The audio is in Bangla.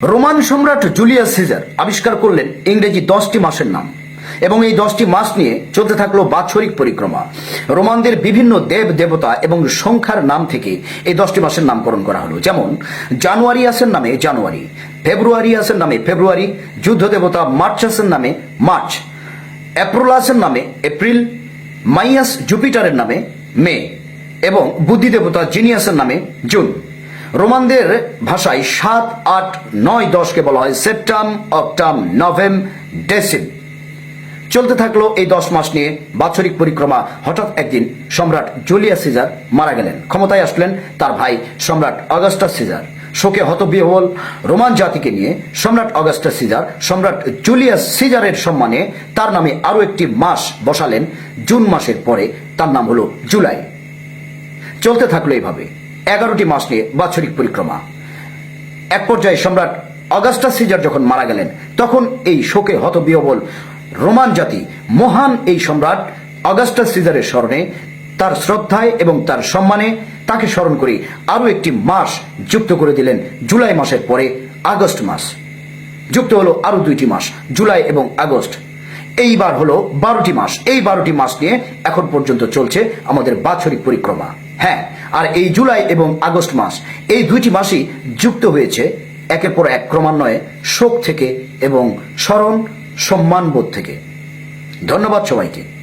রোমান সম্রাট জুলিয়াস সিজার আবিষ্কার করলেন ইংরেজি দশটি মাসের নাম, এবং এই দশটি মাস নিয়ে চলতে থাকল বাৎসরিক পরিক্রমা। রোমানদের বিভিন্ন দেব দেবতা এবং সংখ্যার নাম থেকে এই দশটি মাসের নামকরণ করা হলো। যেমন জানুয়ারি আসের নামে জানুয়ারি ফেব্রুয়ারি আসের নামে ফেব্রুয়ারি, যুদ্ধ দেবতা মার্চাসের নামে মার্চ, অ্যাপ্রোলাসের নামে এপ্রিল, মাইয়াস জুপিটারের নামে মে, এবং বুদ্ধি দেবতা জিনিয়াসের নামে জুন। রোমানদের ভাষায় সাত আট নয় দশকে বলা হয় সেপ্টাম, অক্টাম, নভেম, ডেসিম। চলতে থাকল এই দশ মাস নিয়ে বাৎসরিক পরিক্রমা। হঠাৎ একদিন সম্রাট জুলিয়াস সিজার মারা গেলেন। ক্ষমতায় আসলেন তার ভাই সম্রাট অগাস্টাস সিজার। শোকে হতবিহ্বল রোমান জাতিকে নিয়ে সম্রাট অগাস্টাস সিজার, সম্রাট জুলিয়াস সিজারের সম্মানে তার নামে আরও একটি মাস বসালেন। জুন মাসের পরে তার নাম হলো জুলাই। চলতে থাকল এইভাবে। এগারোটি মাস নিয়ে বাৎসরিক পরিক্রমা। এক পর্যায়ে সম্রাট অগাস্টাস সিজার যখন মারা গেলেন, তখন এই শোকে হতবিহবল রোমান জাতি, মহান এই সম্রাট অগাস্টাস সিজারের স্মরণে তার শ্রদ্ধায় এবং তার সম্মানে তাকে স্মরণ করে আরও একটি মাস যুক্ত করে দিলেন জুলাই মাসের পরে আগস্ট মাস। যুক্ত হলো আরও দুইটি মাস, জুলাই এবং আগস্ট। এইবার হলো বারোটি মাস। এই বারোটি মাস নিয়ে এখন পর্যন্ত চলছে আমাদের বাৎসরিক পরিক্রমা। হ্যাঁ আর এই জুলাই এবং আগস্ট মাস, এই দুইটি মাসই যুক্ত হয়েছে একের পর এক ক্রমান্বয়ে শোক থেকে এবং স্মরণ, সম্মানবোধ থেকে। ধন্যবাদ সবাইকে।